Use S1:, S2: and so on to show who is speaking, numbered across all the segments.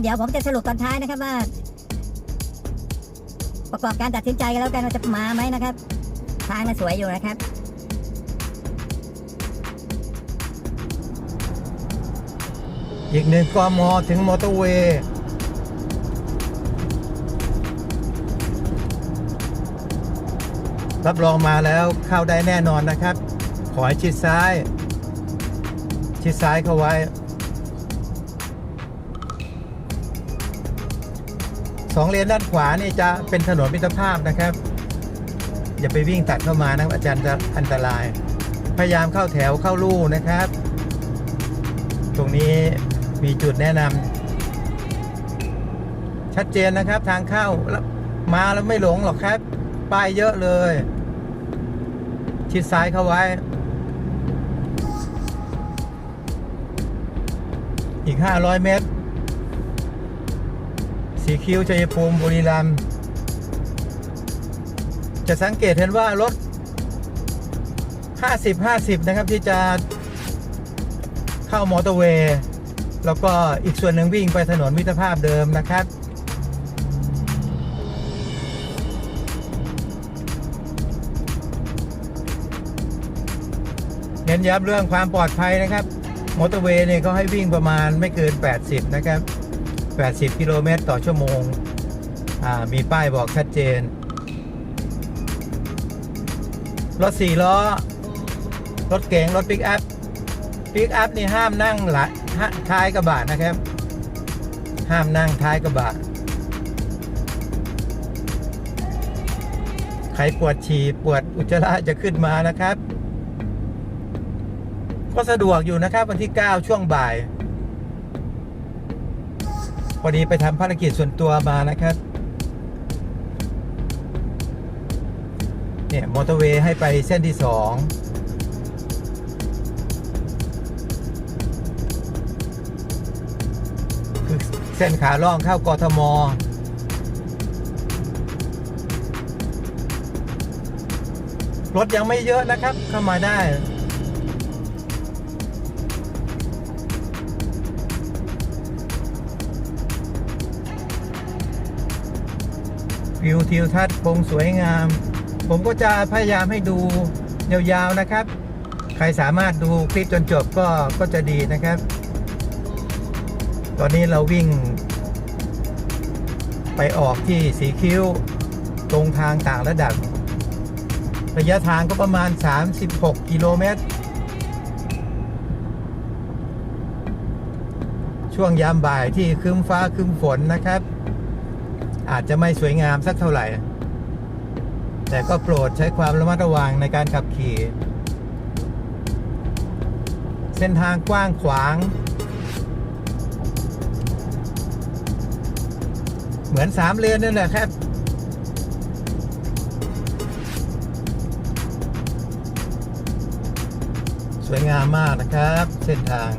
S1: เดี๋ยวผมจะสรุปตอนท้ายนะครับว่า ประกอบการตัดสินใจกันแล้วกันว่าจะมาไหมนะครับ ทางน่ะสวยอยู่นะครับ
S2: อีกหนึ่งกมถึงมอเตอร์เวย์รับรองมาแล้วเข้าได้แน่นอนนะครับ ขอให้ชิดซ้าย ชิดซ้ายเข้าไว้ สองเลนด้านขวานี่จะเป็นถนนมิตรภาพนะครับ อย่าไปวิ่งตัดเข้ามานะอาจารย์จะอันตราย พยายามเข้าแถวเข้าลู่นะครับ ตรงนี้มีจุดแนะนำชัดเจนนะครับทางเข้ามาแล้วไม่หลงหรอกครับ ป้ายเยอะเลย ชิดซ้ายเข้าไว้ อีก 500 เมตร สีคิ้วชัยภูมิบุรีรัมย์จะสังเกตเห็นว่ารถ 50 50 นะครับที่จะเข้ามอเตอร์เวย์ แล้วก็อีกส่วนหนึ่งวิ่งไปถนนมิตรภาพเดิมนะครับเน้นย้ำเรื่องความปลอดภัยนะครับ มอเตอร์เวย์เนี่ยเขาให้วิ่งประมาณไม่เกิน 80 นะครับ 80 กิโลเมตรต่อชั่วโมงอ่ามีป้ายบอกชัดเจน รถ4ล้อ รถเก๋ง รถปิกอัพ ปิกอัพนี่ห้ามนั่งหลังท้ายกระบะนะครับ ห้ามนั่งท้ายกระบะ ใครปวดฉี่ปวดอุจจาระจะขึ้นมานะครับ ก็สะดวกอยู่นะครับวันที่ 9 ช่วงบ่าย พอดีไปทำภารกิจส่วนตัวมานะครับ เนี่ยมอเตอร์เวย์ให้ไปเส้นที่2คือเส้นขาล่องเข้ากทมรถยังไม่เยอะนะครับเข้ามาได้ วิวทิวทัศน์คงสวยงาม ผมก็จะพยายามให้ดูยาวๆนะครับ ใครสามารถดูคลิปจนจบก็ก็จะดีนะครับ ตอนนี้เราวิ่ง ไปออกที่สีคิ้ว ตรงทางต่างระดับ ระยะทางก็ประมาณ 36 กิโลเมตร ช่วงยามบ่ายที่ครึ้มฟ้าครึ้มฝนนะครับ อาจจะไม่สวยงามสักเท่าไหร่ แต่ก็โปรดใช้ความระมัดระวังในการขับขี่ เส้นทางกว้างขวาง เหมือนสามเลนนั่นแหละครับสวยงามมากนะครับ เส้นทาง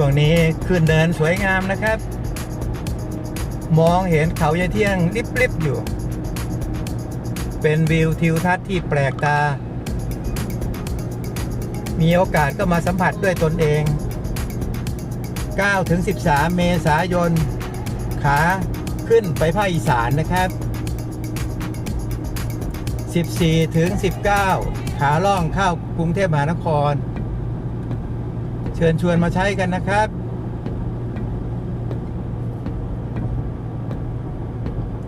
S2: ช่วงนี้ขึ้นเดินสวยงามนะครับ มองเห็นเขายายเที่ยงริบๆอยู่ เป็นวิวทิวทัศน์ที่แปลกตา มีโอกาสก็มาสัมผัสด้วยตนเอง9ถึง13 เมษายน ขาขึ้นไปภาคอีสานนะครับ 14ถึง19 ขาล่องเข้ากรุงเทพมหานคร เชิญชวนมาใช้กันนะครับ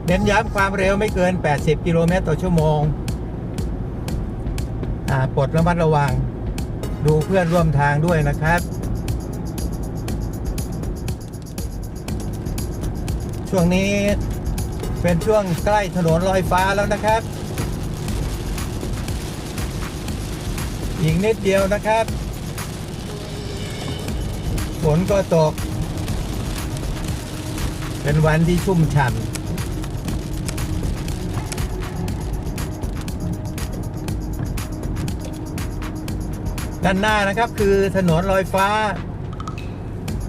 S2: เน้นย้ำความเร็วไม่เกิน 80 กิโลเมตรต่อชั่วโมงอ่าปลดระมัดระวัง ดูเพื่อนร่วมทางด้วยนะครับ ช่วงนี้เป็นช่วงใกล้ถนนลอยฟ้าแล้วนะครับ อีกนิดเดียวนะครับ ฝนก็ตก เป็นวันที่ชุ่มฉ่ำด้านหน้านะครับคือถนนลอยฟ้า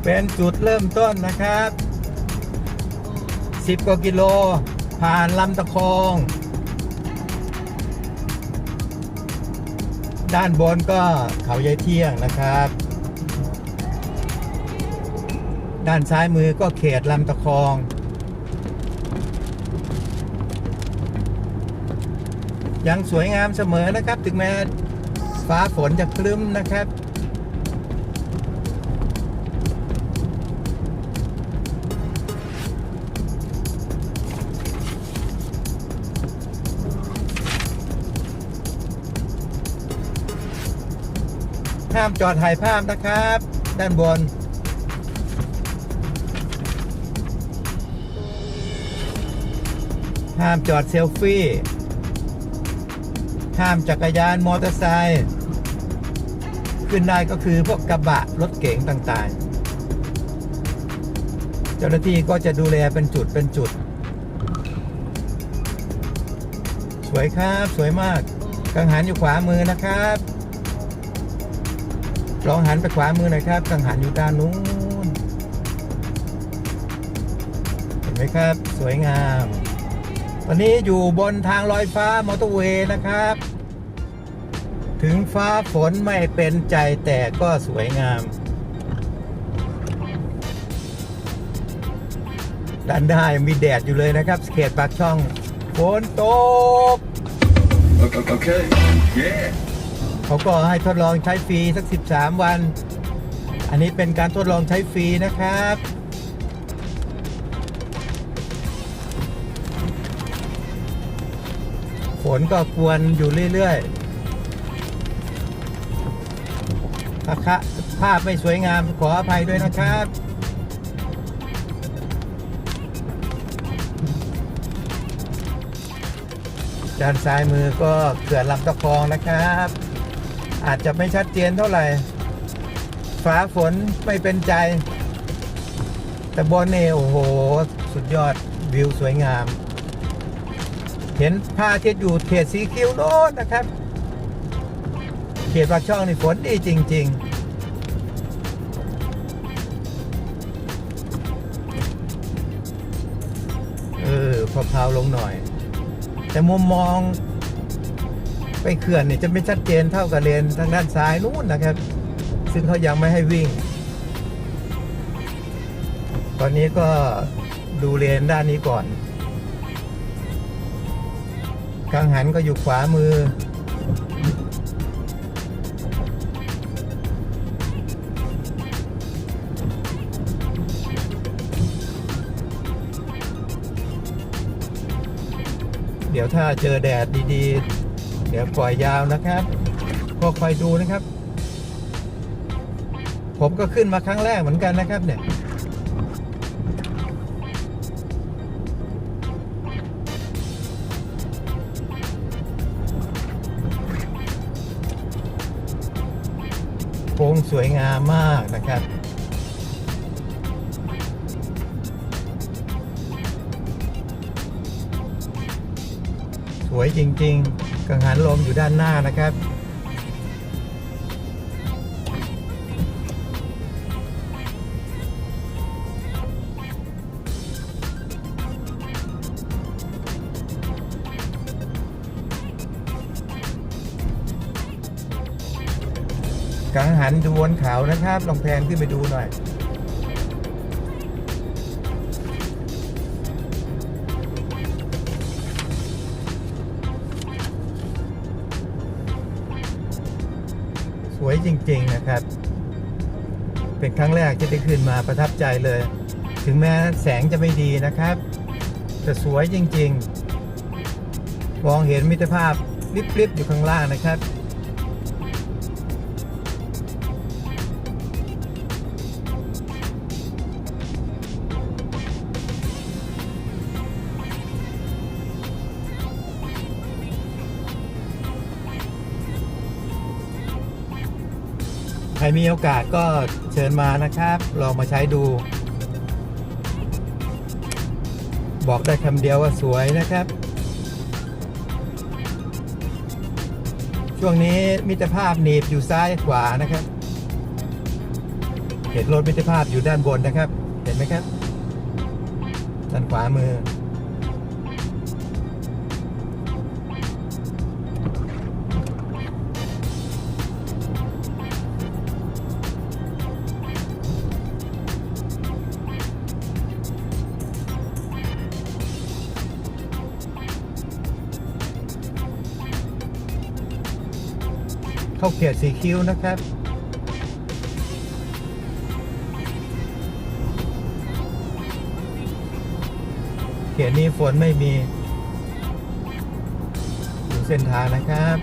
S2: เป็นจุดเริ่มต้นนะครับ 10กว่ากิโล ผ่านลำตะคอง ด้านบนก็เขายายเที่ยงนะครับ ด้านซ้ายมือก็เขตลำตะคอง ยังสวยงามเสมอนะครับ ถึงแม้ฟ้าฝนจะคลึ้มนะครับห้ามจอดถ่ายภาพนะครับ ด้านบน ห้ามจอดเซลฟี่ ห้ามจักรยานมอเตอร์ไซค์ขึ้นได้ก็คือพวกกระบะรถเก๋งต่างๆ เจ้าหน้าที่ก็จะดูแลเป็นจุดเป็นจุด สวยครับสวยมาก กังหันอยู่ขวามือนะครับ ลองหันไปขวามือหน่อยครับ กังหันอยู่ด้านนู้น เห็นไหมครับ สวยงาม ตอนนี้อยู่บนทางลอยฟ้ามอเตอร์เวย์นะครับ ถึงฟ้าฝนไม่เป็นใจแต่ก็สวยงาม ด้านได้มีแดดอยู่เลยนะครับ เขตปากช่องฝนตก
S3: Okay. okay. Yeah.
S2: เขาก็ให้ทดลองใช้ฟรีสัก 13 วัน อันนี้เป็นการทดลองใช้ฟรีนะครับ นก็กวนอยู่เรื่อยๆถ้าคะภาพไม่สวยงามขออภัยด้วยนะครับ ด้านซ้ายมือก็เขื่อนลำตะคองนะครับ อาจจะไม่ชัดเจนเท่าไหร่ ฟ้าฝนไม่เป็นใจ แต่บนนี่โอ้โห สุดยอดวิวสวยงาม เห็นพระอาทิตย์อยู่เขตสีคิ้วโน้นนะครับ เขตปากช่องนี่ฝนดีจริง ๆเออพอพาวลงหน่อย แต่มุมมอง ไปเขื่อนเนี่ยจะไม่ชัดเจนเท่ากับเลนทางด้านซ้ายนู้นนะครับ ซึ่งเขายังไม่ให้วิ่ง ตอนนี้ก็ดูเลนด้านนี้ก่อน กังหันก็อยู่ขวามือ เดี๋ยวถ้าเจอแดดดีๆ เดี๋ยวปล่อยยาวนะครับ ก็คอยดูนะครับ ผมก็ขึ้นมาครั้งแรกเหมือนกันนะครับเนี่ย งสวยงามมากนะครับสวยจริง ๆ กังหันลมอยู่ด้านหน้านะครับ นดูบนเขานะครับ ลองแพนขึ้นไปดูหน่อย สวยจริง ๆ นะครับ เป็นครั้งแรกที่ได้ขึ้นมาประทับใจเลย ถึงแม้แสงจะไม่ดีนะครับ แต่สวยจริง ๆ มองเห็นมิตรภาพลิบๆอยู่ข้างล่างนะครับ มีโอกาสก็เชิญมานะครับ ลองมาใช้ดู บอกได้คำเดียวว่าสวยนะครับ ช่วงนี้มิตรภาพหนีบอยู่ซ้ายขวานะครับ เห็นรถมิตรภาพอยู่ด้านบนนะครับ เห็นไหมครับ ด้านขวามือ เข้าเขตสีคิ้วนะครับเขตนี้ฝนไม่มีดูเส้นทางนะครับ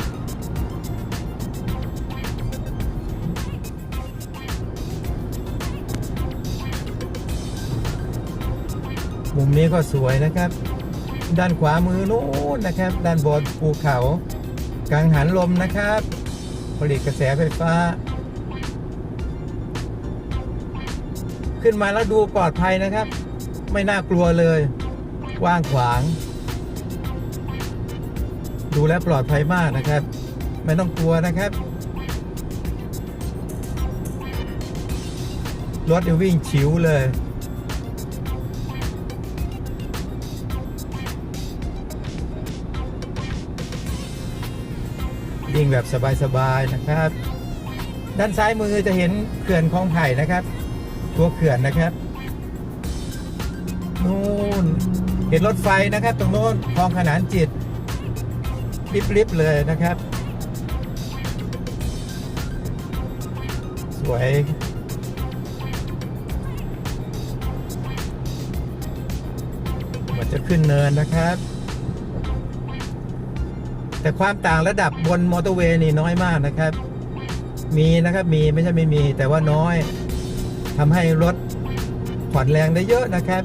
S2: มุมนี้ก็สวยนะครับ ด้านขวามือนู้นนะครับ ด้านบนภูเขากังหันลมนะครับ ผลิตกระแสไฟฟ้า ขึ้นมาแล้วดูปลอดภัยนะครับ ไม่น่ากลัวเลยว่างขวาง ดูแลปลอดภัยมากนะครับ ไม่ต้องกลัวนะครับรถวิ่งฉิวเลย วิ่งแบบสบายๆนะครับ ด้านซ้ายมือจะเห็นเขื่อนคลองไผ่นะครับ ตัวเขื่อนนะครับนู่นเห็นรถไฟนะครับ ตรงโน้นคลองขนานจิตริบๆเลยนะครับ สวยเหมือนจะขึ้นเนินนะครับ แต่ความต่างระดับบนมอเตอร์เวย์นี่น้อยมากนะครับ มีนะครับมีไม่ใช่ไม่มี แต่ว่าน้อยทำให้รถผ่อนแรงได้เยอะนะครับ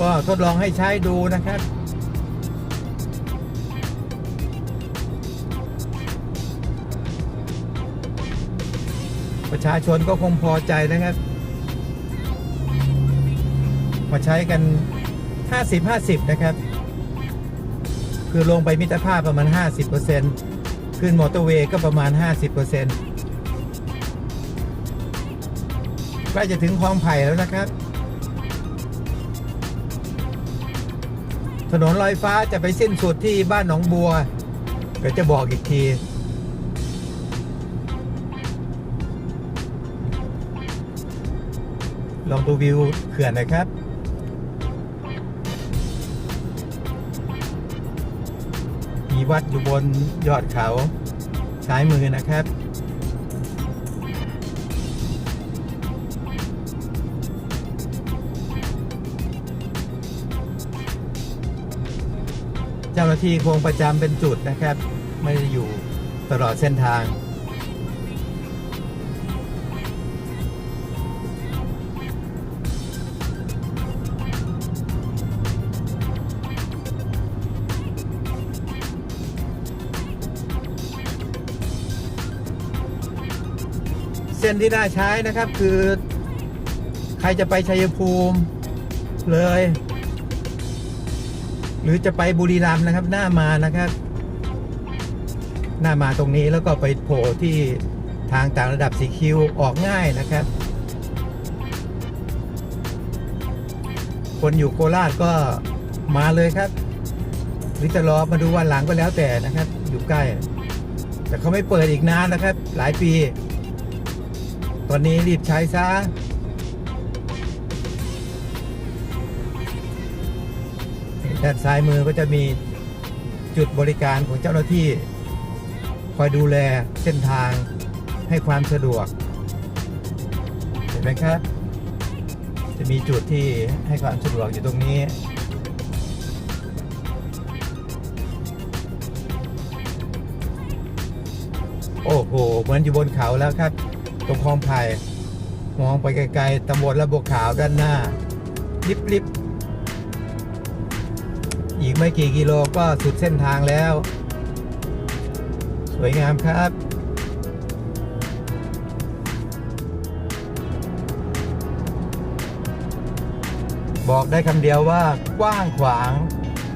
S2: ก็ทดลองให้ใช้ดูนะครับ ประชาชนก็คงพอใจนะครับ มาใช้กัน 50 50 นะครับ คือลงไปมิตรภาพประมาณ 50%ขึ้นมอเตอร์เวย์ก็ประมาณ 50%ใกล้จะถึงคลองไผ่แล้วนะครับ ถนนลอยฟ้าจะไปสิ้นสุดที่บ้านหนองบัว เดี๋ยวจะบอกอีกทีลองดูวิวเขื่อนน่อยครับ วัดอยู่บนยอดเขาซ้ายมือนะครับ เจ้าหน้าที่คงประจำเป็นจุดนะครับ ไม่ได้อยู่ตลอดเส้นทาง เส้นที่น่าใช้นะครับ คือใครจะไปชัยภูมิเลย หรือจะไปบุรีรัมย์นะครับ หน้ามานะครับ หน้ามาตรงนี้แล้วก็ไปโผล่ที่ทางต่างระดับสีคิวออกง่ายนะครับ คนอยู่โคราชก็มาเลยครับ หรือจะรอมาดูวันหลังก็แล้วแต่นะครับ อยู่ใกล้ แต่เขาไม่เปิดอีกนานนะครับ หลายปี ตอนนี้รีบใช้ซะด้านซ้ายมือก็จะมีจุดบริการของเจ้าหน้าที่ คอยดูแลเส้นทางให้ความสะดวก เห็นไหมครับ จะมีจุดที่ให้ความสะดวกอยู่ตรงนี้ โอ้โหเหมือนอยู่บนเขาแล้วครับ ตรงคลองไผ่มองไปไกลๆตำบลระบบขาวด้านหน้าลิบๆอีกไม่กี่กิโลก็สุดเส้นทางแล้ว สวยงามครับบอกได้คำเดียวว่ากว้างขวาง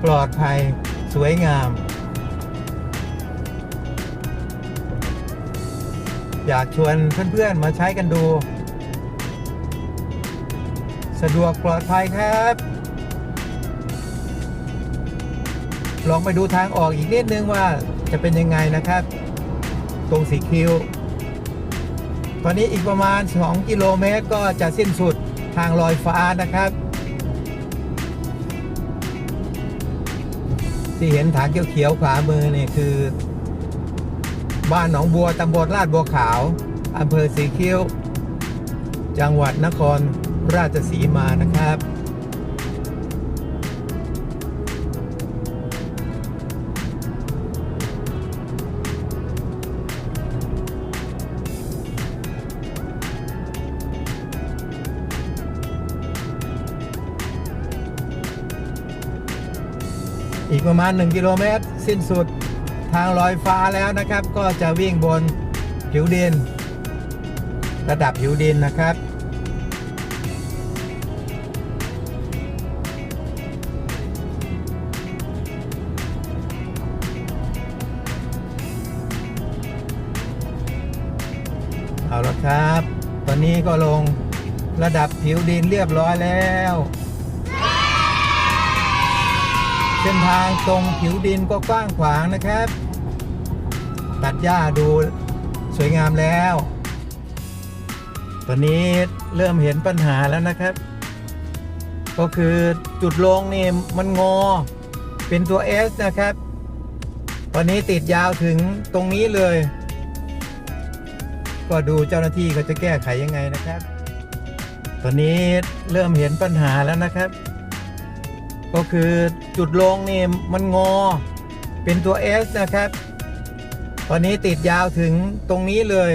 S2: ปลอดภัย สวยงาม อยากชวนเพื่อนๆมาใช้กันดู สะดวกปลอดภัยครับ ลองไปดูทางออกอีกนิดนึงว่าจะเป็นยังไงนะครับ ตรงสีคิวตอนนี้อีกประมาณ 2 กิโลเมตรก็จะสิ้นสุดทางลอยฟ้านะครับ ที่เห็นฐานเขียวๆขวามือนี่คือ บ้านหนองบัวตำบลลาดบัวขาวอำเภอสีคิ้ว จังหวัดนครราชสีมานะครับ อีกประมาณ 1 กิโลเมตร สิ้นสุด ทางลอยฟ้าแล้วนะครับ ก็จะวิ่งบนผิวดิน ระดับผิวดินนะครับ เอาละครับ ตอนนี้ก็ลงระดับผิวดินเรียบร้อยแล้ว เส้นทางตรงผิวดินก็กว้างขวางนะครับ ตัดหญ้าดูสวยงามแล้ว ตอนนี้เริ่มเห็นปัญหาแล้วนะครับ ก็คือจุดลงนี่มันงอ เป็นตัว S นะครับ ตอนนี้ติดยาวถึงตรงนี้เลย ก็ดูเจ้าหน้าที่เขาจะแก้ไขยังไงนะครับ ตอนนี้เริ่มเห็นปัญหาแล้วนะครับ ก็คือจุดลงนี่มันงอ เป็นตัว S นะครับ ตอนนี้ติดยาวถึงตรงนี้เลย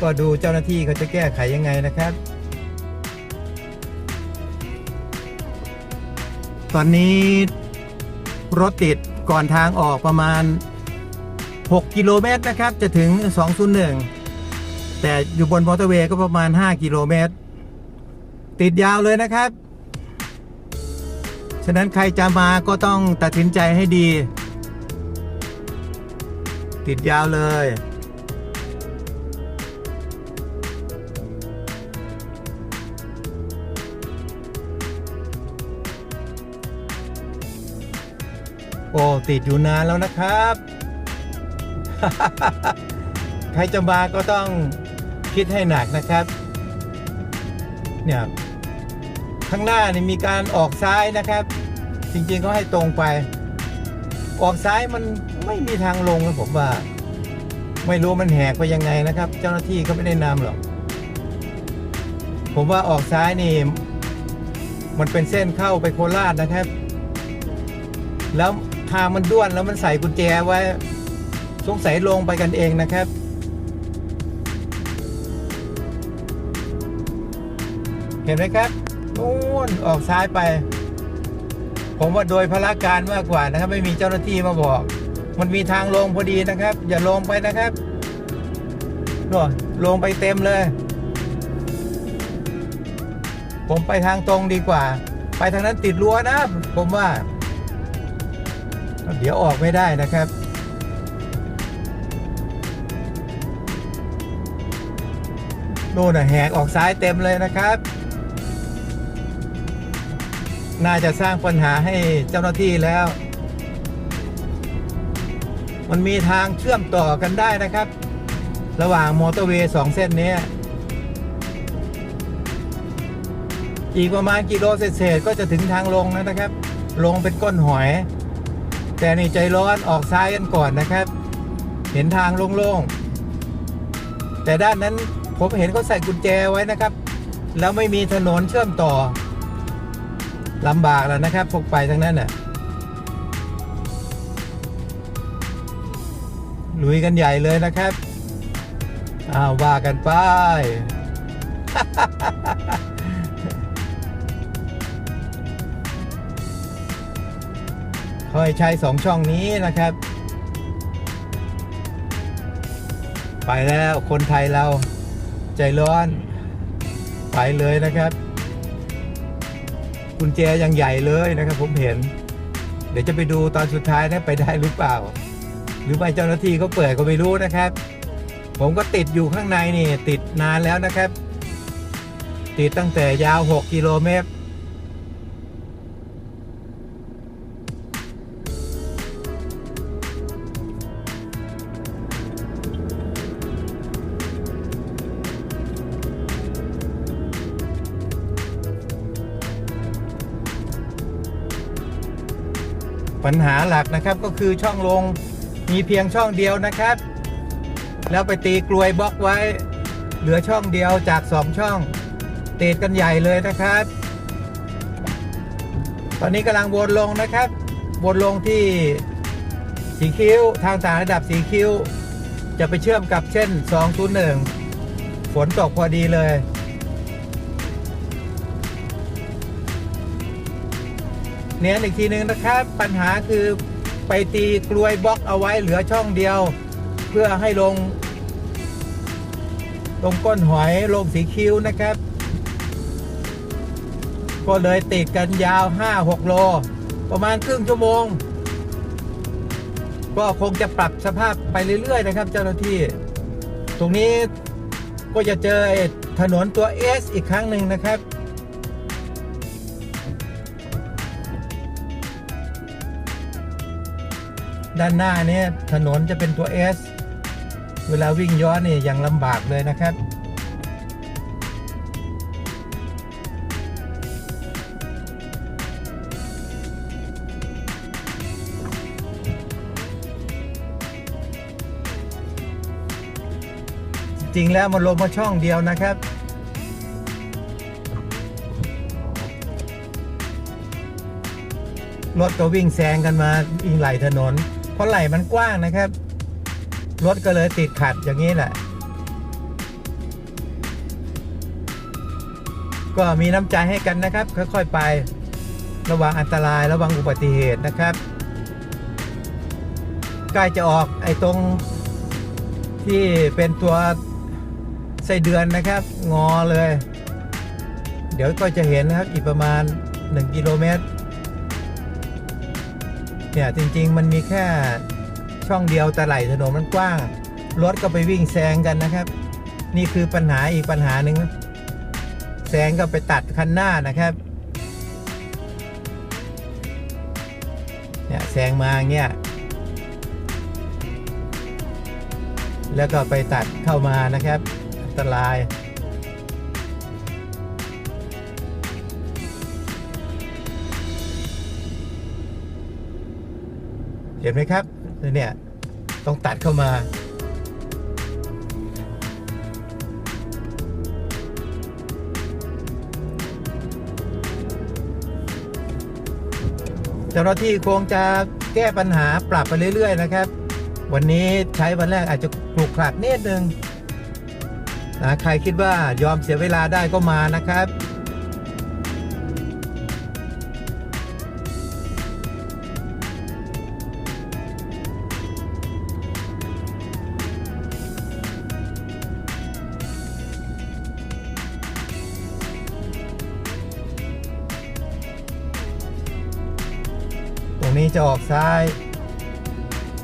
S2: ก็ดูเจ้าหน้าที่เขาจะแก้ไขยังไงนะครับ ตอนนี้รถติดก่อนทางออกประมาณ 6 กิโลเมตรนะครับ จะถึง 201 แต่อยู่บนมอเตอร์เวย์ก็ประมาณ 5 กิโลเมตร ติดยาวเลยนะครับ ฉะนั้นใครจะมาก็ต้องตัดสินใจให้ดี ติดยาวเลย โอ้ ติดอยู่นานแล้วนะครับ ใครจะมาก็ต้องคิดให้หนักนะครับ เนี่ย ข้างหน้านี่มีการออกซ้ายนะครับ จริงๆก็ให้ตรงไป ออกซ้ายมันไม่มีทางลงนะผมว่า ไม่รู้มันแหกไปยังไงนะครับ เจ้าหน้าที่ก็ไม่ได้นำหรอก ผมว่าออกซ้ายนี่ มันเป็นเส้นเข้าไปโคราชนะครับ แล้วทางมันด้วนแล้วมันใส่กุญแจไว้ สงสัยลงไปกันเองนะครับเห็นไหมครับ นู่นออกซ้ายไป ผมว่าโดยพละการมากกว่านะครับ ไม่มีเจ้าหน้าที่มาบอก มันมีทางลงพอดีนะครับ อย่าลงไปนะครับนู่นลงไปเต็มเลย ผมไปทางตรงดีกว่า ไปทางนั้นติดรั้วนะ ผมว่า เดี๋ยวออกไม่ได้นะครับโน่นน่ะแหกออกซ้ายเต็มเลยนะครับ น่าจะสร้างปัญหาให้เจ้าหน้าที่แล้ว มันมีทางเชื่อมต่อกันได้นะครับ ระหว่างมอเตอร์เวย์สองเส้นนี้อีกประมาณกิโลเศษก็จะถึงทางลงแล้วนะครับ ลงเป็นก้นหอย แต่นี่ใจร้อนออกซ้ายกันก่อนนะครับ เห็นทางโล่งๆแต่ด้านนั้นผมเห็นเขาใส่กุญแจไว้นะครับ แล้วไม่มีถนนเชื่อมต่อ ลำบากแล้วนะครับพวกไปทางนั้นน่ะลุยกันใหญ่เลยนะครับอ้าวว่ากันไป คอยใช้สองช่องนี้นะครับ ไปแล้วคนไทยเราใจร้อน ไปเลยนะครับ กุญแจยังใหญ่เลยนะครับ ผมเห็น เดี๋ยวจะไปดูตอนสุดท้ายนะไปได้หรือเปล่า หรือไม่เจ้าหน้าที่เขาเปิดก็ไม่รู้นะครับ ผมก็ติดอยู่ข้างในนี่ ติดนานแล้วนะครับ ติดตั้งแต่ยาว 6 กิโลเมตร ปัญหาหลักนะครับก็คือช่องลงมีเพียงช่องเดียวนะครับ แล้วไปตีกลวยบล็อกไว้ เหลือช่องเดียวจากสองช่องติดกันใหญ่เลยนะครับ ตอนนี้กำลังวนลงนะครับ วนลงที่สีคิ้วทางต่างระดับสีคิ้ว จะไปเชื่อมกับเส้น201 ฝนตกพอดีเลย เนียนอีกทีนึงนะครับ ปัญหาคือไปตีกลวยบล็อกเอาไว้เหลือช่องเดียว เพื่อให้ลง ลงก้นหอยลงสีคิ้วนะครับ ก็เลยติดกันยาว 5-6 โล ประมาณครึ่งชั่วโมง ก็คงจะปรับสภาพไปเรื่อย ๆ นะครับ เจ้าหน้าที่ ตรงนี้ก็จะเจอถนนตัว S อีกครั้งหนึ่งนะครับ ด้านหน้าเนี่ยถนนจะเป็นตัว S เวลาวิ่งย้อนนี่ยังลำบากเลยนะครับ จริงแล้วมันลงมาช่องเดียวนะครับรถก็วิ่งแซงกันมาอิงไหลถนน เพราะไหลมันกว้างนะครับ รถก็เลยติดขัดอย่างนี้แหละ ก็มีน้ำใจให้กันนะครับ ค่อยๆไประวังอันตรายระวังอุบัติเหตุนะครับใกล้จะออกไอ้ตรงที่เป็นตัวไส้เดือนนะครับ งอเลย เดี๋ยวก็จะเห็นนะครับอีกประมาณ 1 กิโลเมตร เนี่ยจริง ๆ มันมีแค่ช่องเดียวแต่ไหลถนนมันกว้าง รถก็ไปวิ่งแซงกันนะครับ นี่คือปัญหาอีกปัญหาหนึ่งแซงก็ไปตัดคันหน้านะครับเนี่ยแซงมาเงี้ยแล้วก็ไปตัดเข้ามานะครับ อันตราย เห็นไหมครับเนี่ยต้องตัดเข้ามา เจ้าหน้าที่คงจะแก้ปัญหาปรับไปเรื่อย ๆ นะครับ วันนี้ใช้วันแรกอาจจะปลุกขลักนิดนึงนะใครคิดว่ายอมเสียเวลาได้ก็มานะครับ จะออกซ้าย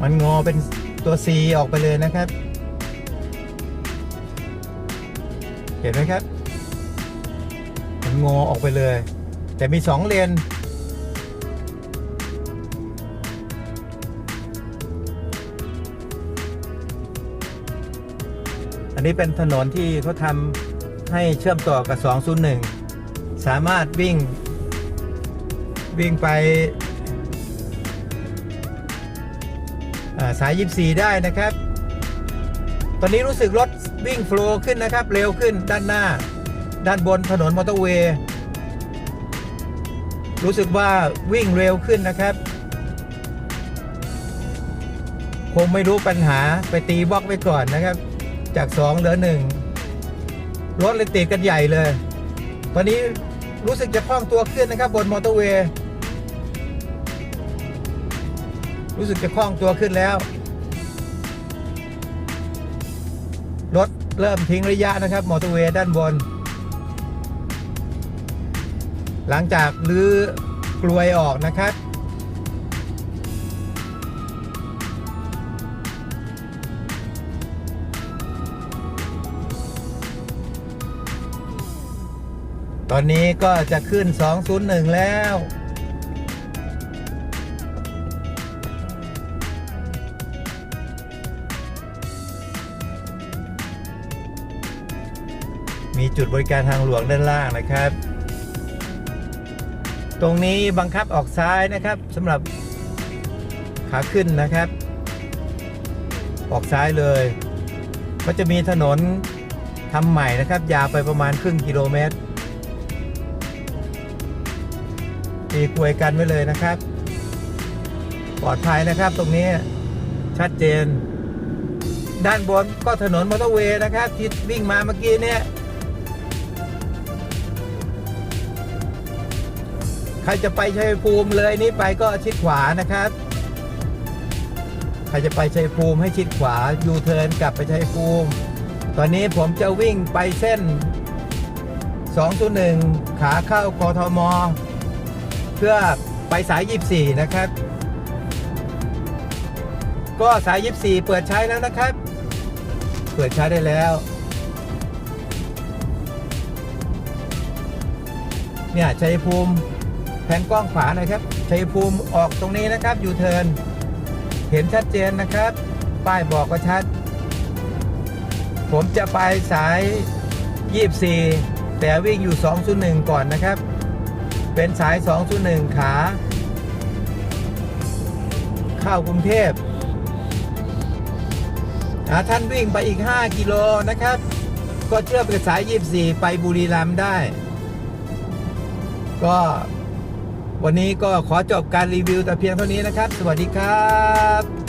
S2: มันงอเป็นตัว C ออกไปเลยนะครับ เห็นไหมครับ มันงอออกไปเลย แต่มีสองเลนอันนี้เป็นถนนที่เขาทำให้เชื่อมต่อกับ 201 สามารถวิ่ง วิ่งไป สาย 24 ได้นะครับ ตอนนี้รู้สึกรถวิ่งโฟลว์ขึ้นนะครับ เร็วขึ้นด้านหน้า ด้านบนถนนมอเตอร์เวย์ รู้สึกว่าวิ่งเร็วขึ้นนะครับ คงไม่รู้ปัญหาไปตีบล็อกไว้ก่อนนะครับ จาก 2 เหลือ 1 รถเลยติดกันใหญ่เลย ตอนนี้รู้สึกจะคล่องตัวขึ้นนะครับบนมอเตอร์เวย์ รู้สึกจะคล่องตัวขึ้นแล้ว รถเริ่มทิ้งระยะนะครับ มอเตอร์เวย์ด้านบน หลังจากลื้อกลวยออกนะครับตอนนี้ก็จะขึ้น 201 แล้ว จุดบริการทางหลวงด้านล่างนะครับ ตรงนี้บังคับออกซ้ายนะครับสำหรับขาขึ้นนะครับ ออกซ้ายเลย ก็จะมีถนนทำใหม่นะครับ ยาวไปประมาณครึ่งกิโลเมตรตีกลวยกันไว้เลยนะครับ ปลอดภัยนะครับตรงนี้ชัดเจน ด้านบนก็ถนนมอเตอร์เวย์นะครับที่วิ่งมาเมื่อกี้เนี่ย ครจะไปชัยภูมิเลยนี้ไปก็ชิดขวานะครับ ใครจะไปชัยภูมิให้ชิดขวายูเทิร์นกลับไปชัยภูมิ ตอนนี้ผมจะวิ่งไปเส้น 201 ขาเข้ากทม เพื่อไปสาย 24 นะครับ ก็สาย 24 เปิดใช้แล้วนะครับ เปิดใช้ได้แล้วเนี่ยชัยภูมิ แผนกล้องขวาหน่อยครับชัยภูมิออกตรงนี้นะครับยูเทิร์นเห็นชัดเจนนะครับ ป้ายบอกก็ชัด ผมจะไปสาย 24 แต่วิ่งอยู่ 201 ก่อนนะครับ เป็นสาย 201 ขา เข้ากรุงเทพอ่าท่านวิ่งไปอีก 5 กิโลนะครับ ก็เชื่อมกับสาย 24 ไปบุรีรัมย์ได้ ก็ วันนี้ก็ขอจบการรีวิวแต่เพียงเท่านี้นะครับ สวัสดีครับ